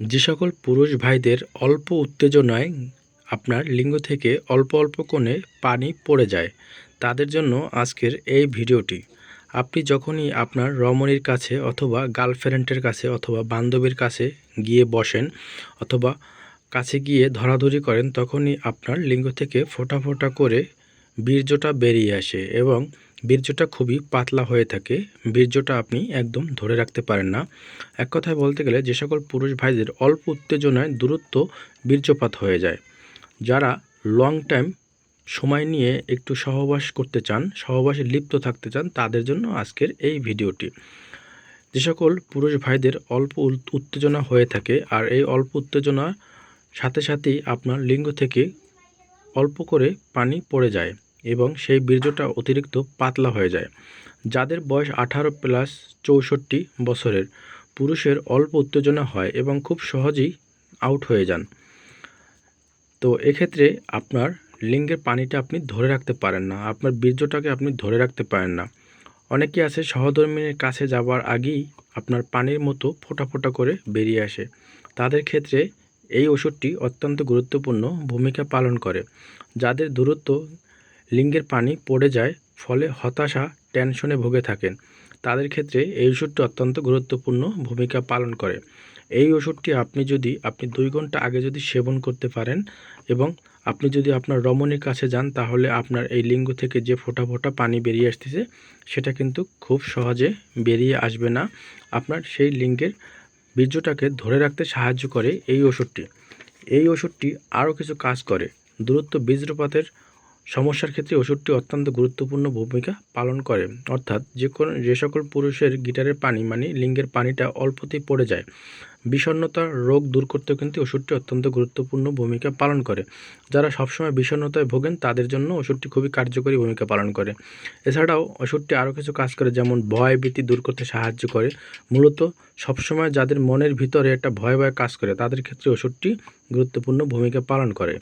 যে সকল পুরুষ ভাইদের অল্প উত্তেজনায় আপনার লিঙ্গ থেকে অল্প অল্প কোণে পানি পড়ে যায়, তাদের জন্য আজকের এই ভিডিওটি। আপনি যখনই আপনার রমণীর কাছে অথবা গার্লফ্রেন্ডের কাছে অথবা বান্ধবীর কাছে গিয়ে বসেন অথবা কাছে গিয়ে ধরাধরি করেন, তখনই আপনার লিঙ্গ থেকে ফোটা ফোটা করে বীর্যটা বেরিয়ে আসে এবং বীর্যটা খুবই পাতলা হয়ে থাকে। বীর্যটা আপনি একদম ধরে রাখতে পারেন না। এক কথায় বলতে গেলে যে সকল পুরুষ ভাইদের অল্প উত্তেজনায় দূরত্ব বীর্যপাত হয়ে যায়। যারা লং টাইম সময় নিয়ে একটু সহবাস করতে চান, সহবাসে লিপ্ত থাকতে চান, তাদের জন্য আজকের এই ভিডিওটি। যে সকল পুরুষ ভাইদের অল্প উত- উত্তেজনা হয়ে থাকে আর এই অল্প উত্তেজনার সাথে সাথেই আপনার লিঙ্গ থেকে অল্প করে পানি পড়ে যায়। এবং সেই বীর্যটা অতিরিক্ত পাতলা হয়ে যায়। যাদের বয়স আঠারো প্লাস চৌষট্টি বছরের পুরুষের অল্প উত্তেজনা হয় এবং খুব সহজেই আউট হয়ে যান। তো এক্ষেত্রে আপনার লিঙ্গের পানিটা আপনি ধরে রাখতে পারেন না, আপনার বীর্যটাকে আপনি ধরে রাখতে পারেন না। অনেকে আছে সহধর্মিনীর কাছে যাওয়ার আগেই আপনার পানির মতো ফোটা ফোটা করে বেরিয়ে আসে। তাদের ক্ষেত্রে এই ওষুধটি অত্যন্ত গুরুত্বপূর্ণ ভূমিকা পালন করে। যাদের দূরত্ব লিঙ্গের পানি পড়ে যায়, ফলে হতাশা, টেনশনে ভুগে থাকেন। তাদের ক্ষেত্রে এই ওষুধটি অত্যন্ত গুরুত্বপূর্ণ ভূমিকা পালন করে। এই ওষুধটি আপনি যদি, আপনি দুই ঘণ্টা আগে যদি সেবন করতে পারেন এবং আপনি যদি আপনার রমণীর কাছে যান, তাহলে আপনার এই লিঙ্গ থেকে যে ফোঁটা ফোঁটা পানি বেরিয়ে আসতেছে, সেটা কিন্তু খুব সহজে বেরিয়ে আসবে না। আপনার সেই লিঙ্গের বীর্যটাকে ধরে রাখতে সাহায্য করে এই ওষুধটি। এই ওষুধটি আরও কিছু কাজ করে। দূরত্ব বীজ্রপাতের সমস্যার ক্ষেত্রে ওষুধটি অত্যন্ত গুরুত্বপূর্ণ ভূমিকা পালন করে। অর্থাৎ যে কোনো, যে সকল পুরুষের গিটারের পানি মানে লিঙ্গের পানিটা অল্পতেই পড়ে যায়। বিষণ্ণতার রোগ দূর করতেও কিন্তু ওষুধটি অত্যন্ত গুরুত্বপূর্ণ ভূমিকা পালন করে। যারা সবসময় বিষণ্ণতায় ভোগেন, তাদের জন্য ওষুধটি খুবই কার্যকরী ভূমিকা পালন করে। এছাড়াও ওষুধটি আরও কিছু কাজ করে, যেমন ভয় ভীতি দূর করতে সাহায্য করে। মূলত সবসময় যাদের মনের ভিতরে একটা ভয় ভয় কাজ করে, তাদের ক্ষেত্রে ওষুধটি গুরুত্বপূর্ণ ভূমিকা পালন করে।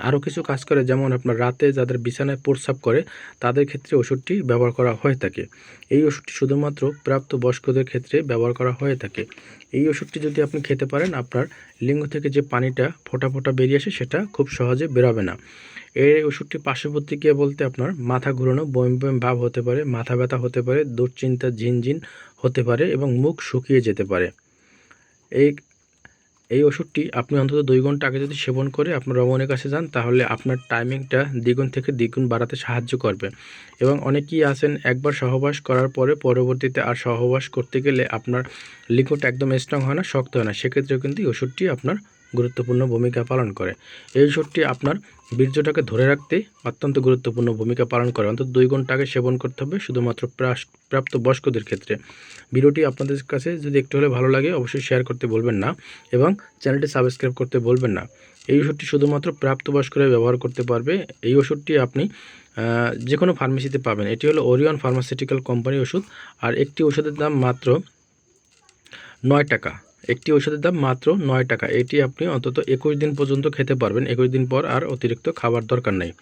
আরও কিছু কাজ করে, যেমন আপনার রাতে যাদের বিছানায় প্রস্রাব করে, তাদের ক্ষেত্রে ওষুধটি ব্যবহার করা হয়ে থাকে। এই ওষুধটি শুধুমাত্র প্রাপ্ত বয়স্কদের ক্ষেত্রে ব্যবহার করা হয়ে থাকে। এই ওষুধটি যদি আপনি খেতে পারেন, আপনার লিঙ্গ থেকে যে পানিটা ফোঁটা ফোঁটা বেরিয়ে আসে, সেটা খুব সহজে বেরোবে না। এই ওষুধটি পার্শ্বপ্রতিক্রিয়া বলতে আপনার মাথা ঘুরানো, বমি বমি ভাব হতে পারে, মাথা ব্যথা হতে পারে, দুশ্চিন্তা ঝিনঝিন হতে পারে এবং মুখ শুকিয়ে যেতে পারে। এই এই ওষুধটি আপনি অন্তত দুই ঘণ্টা আগে যদি সেবন করে আপনার রমণের কাছে যান, তাহলে আপনার টাইমিংটা দ্বিগুণ থেকে দ্বিগুণ বাড়াতে সাহায্য করবে। এবং অনেকেই আছেন একবার সহবাস করার পরে পরবর্তীতে আর সহবাস করতে গেলে আপনার লিঙ্গটা একদম স্ট্রং হয় না, শক্ত হয় না। সেক্ষেত্রেও কিন্তু এই ওষুধটি আপনার গুরুত্বপূর্ণ ভূমিকা পালন করে। এই ওষুধটি আপনার বীর্যটাকে ধরে রাখতে অত্যন্ত গুরুত্বপূর্ণ ভূমিকা পালন করে। অন্তত দুই ঘণ্টা আগে সেবন করতে হবে শুধুমাত্র প্রাপ্ত বয়স্কদের ক্ষেত্রে। ভিডিওটি আপনাদের কাছে যদি একটু হলে ভালো লাগে, অবশ্যই শেয়ার করতে বলবেন না এবং চ্যানেলটি সাবস্ক্রাইব করতে বলবেন না। এই ওষুধটি শুধুমাত্র প্রাপ্তবয়স্করা ব্যবহার করতে পারবে। এই ওষুধটি আপনি যে কোনো ফার্মেসিতে পাবেন। এটি হলো ওরিয়ন ফার্মাসিউটিক্যাল কোম্পানির ওষুধ। আর একটি ওষুধের দাম মাত্র নয় টাকা। একটি ওষুধের দাম মাত্র নয় টাকা। এটি আপনি অন্তত একুশ দিন পর্যন্ত খেতে পারবেন। একুশ দিন পর আর অতিরিক্ত খাবার দরকার নেই।